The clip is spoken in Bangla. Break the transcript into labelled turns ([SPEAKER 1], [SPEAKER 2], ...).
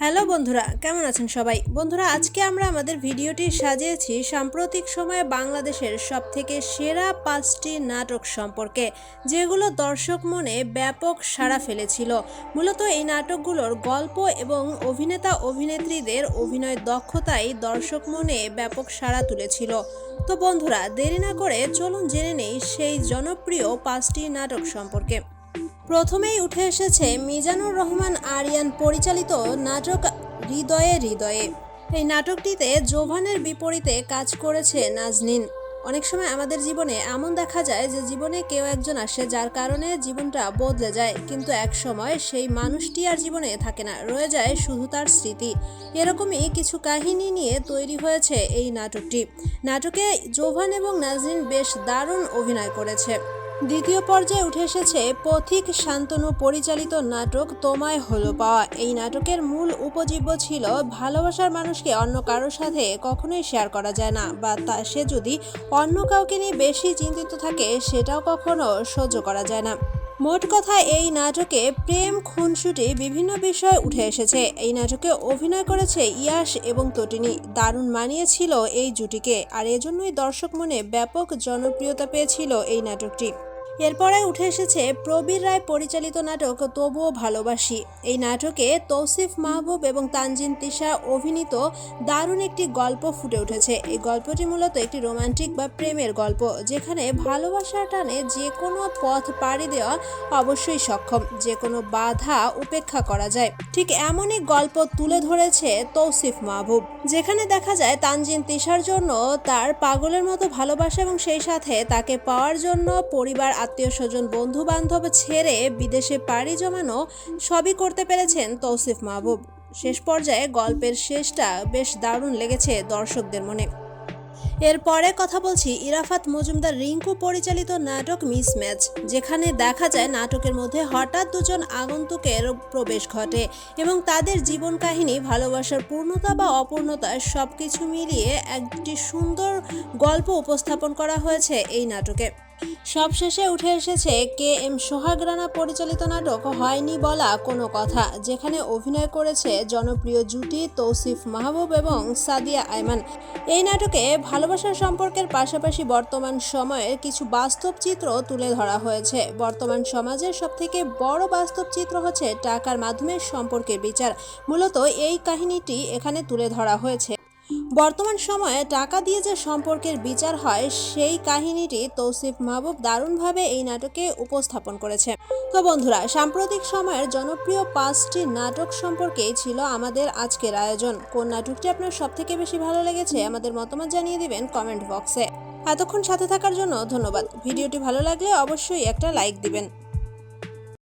[SPEAKER 1] হ্যালো বন্ধুরা, কেমন আছেন সবাই? বন্ধুরা, আজকে আমরা আমাদের ভিডিওটি সাজিয়েছি সাম্প্রতিক সময়ে বাংলাদেশের সবথেকে সেরা পাঁচটি নাটক সম্পর্কে, যেগুলো দর্শক মনে ব্যাপক সাড়া ফেলেছিল। মূলত এই নাটকগুলোর গল্প এবং অভিনেতা অভিনেত্রীদের অভিনয় দক্ষতাই দর্শক মনে ব্যাপক সাড়া তুলেছিল। তো বন্ধুরা, দেরি না করে চলুন জেনে নেই সেই জনপ্রিয় পাঁচটি নাটক সম্পর্কে। প্রথমেই উঠে এসেছে মিজানুর রহমান আরিয়ান পরিচালিত নাটক হৃদয়ে হৃদয়ে। এই নাটকটিতে জোভানের বিপরীতে কাজ করেছে নাজনিন। অনেক সময় আমাদের জীবনে এমন দেখা যায় যে জীবনে কেউ একজন আসে যার কারণে জীবনটা বদলে যায়, কিন্তু এক সময় সেই মানুষটি আর জীবনে থাকে না, রয়ে যায় শুধু তার স্মৃতি। এরকমই কিছু কাহিনী নিয়ে তৈরি হয়েছে এই নাটকটি। নাটকে জোভান এবং নাজনিন বেশ দারুণ অভিনয় করেছে। দ্বিতীয় পর্যায়ে উঠে এসেছে পথিক শান্তনু পরিচালিত নাটক তোমায় হলো পাওয়া। এই নাটকের মূল উপজীব্য ছিল, ভালোবাসার মানুষকে অন্য কারোর সাথে কখনোই শেয়ার করা যায় না, বা তা সে যদি অন্য কাউকে নিয়ে বেশি চিন্তিত থাকে, সেটাও কখনো সহ্য করা যায় না। মোট কথা, এই নাটকে প্রেম, খুনসুটি বিভিন্ন বিষয় উঠে এসেছে। এই নাটকে অভিনয় করেছে ইয়াস এবং তটিনী। দারুণ মানিয়েছিল এই জুটিকে, আর এজন্যই দর্শক মনে ব্যাপক জনপ্রিয়তা পেয়েছিল এই নাটকটি। এরপরে উঠে এসেছে প্রবীর রায় পরিচালিত নাটক তবুও ভালোবাসি। এই নাটকে তৌসিফ মাহবুব এবং তানজিন তিশা অভিনীত দারুণ একটি গল্প ফুটে উঠেছে। এই গল্পটি মূলত একটি রোমান্টিক বা প্রেমের গল্প, যেখানে ভালোবাসার টানে যে কোনো পথ পাড়ি দেওয়া অবশ্যই সক্ষম, যে কোনো বাধা উপেক্ষা করা যায়। ঠিক এমনই গল্প তুলে ধরেছে তৌসিফ মাহবুব, যেখানে দেখা যায় তানজিন তিশার জন্য তার পাগলের মতো ভালোবাসা এবং সেই সাথে তাকে পাওয়ার জন্য পরিবার আত্মীয় স্বজন বন্ধু বান্ধব ছেড়ে বিদেশে পাড়ি জমানো সবই করতে পেরেছেন তৌসিফ মাহবুব। শেষ পর্যায়ে গল্পের শেষটা বেশ দারুণ লেগেছে দর্শকদের মনে। এরপরে কথা বলছি ইরাফাত মজুমদার রিঙ্কু পরিচালিত নাটক মিস ম্যাচ যেখানে দেখা যায় নাটকের মধ্যে হঠাৎ দুজন আগন্তুকের প্রবেশ ঘটে এবং তাদের জীবন কাহিনী, ভালোবাসার পূর্ণতা বা অপূর্ণতা সব কিছু মিলিয়ে একটি সুন্দর গল্প উপস্থাপন করা হয়েছে এই নাটকে। সবশেষে উঠে এসেছে কে এম সোহাগ রানা পরিচালিত নাটক হয়নি বলা কোনো কথা, যেখানে অভিনয় করেছে জনপ্রিয় জুটি তৌসিফ মাহবুব এবং সাদিয়া আয়মান। এই নাটকে ভালোবাসার সম্পর্কের পাশাপাশি বর্তমান সময়ের কিছু বাস্তব চিত্র তুলে ধরা হয়েছে। বর্তমান সমাজের সবথেকে বড় বাস্তব চিত্র হচ্ছে টাকার মাধ্যমে সম্পর্কের বিচার। মূলত এই কাহিনীটি এখানে তুলে ধরা হয়েছে। বর্তমান সময়ে টাকা দিয়ে যে সম্পর্কের বিচার হয়, সেই কাহিনীটি তৌসিফ মাহবুব দারুণভাবে এই নাটকে উপস্থাপন করেছে। তো বন্ধুরা, সাম্প্রতিক সময়ের জনপ্রিয় পাঁচটি নাটক সম্পর্কে ছিল আমাদের আজকের আয়োজন। কোন নাটকটি আপনার সব থেকে বেশি ভালো লেগেছে, আমাদের মতামত জানিয়ে দিবেন কমেন্ট বক্সে। এতক্ষণ সাথে থাকার জন্য ধন্যবাদ। ভিডিওটি ভালো লাগলে অবশ্যই একটা লাইক দিবেন।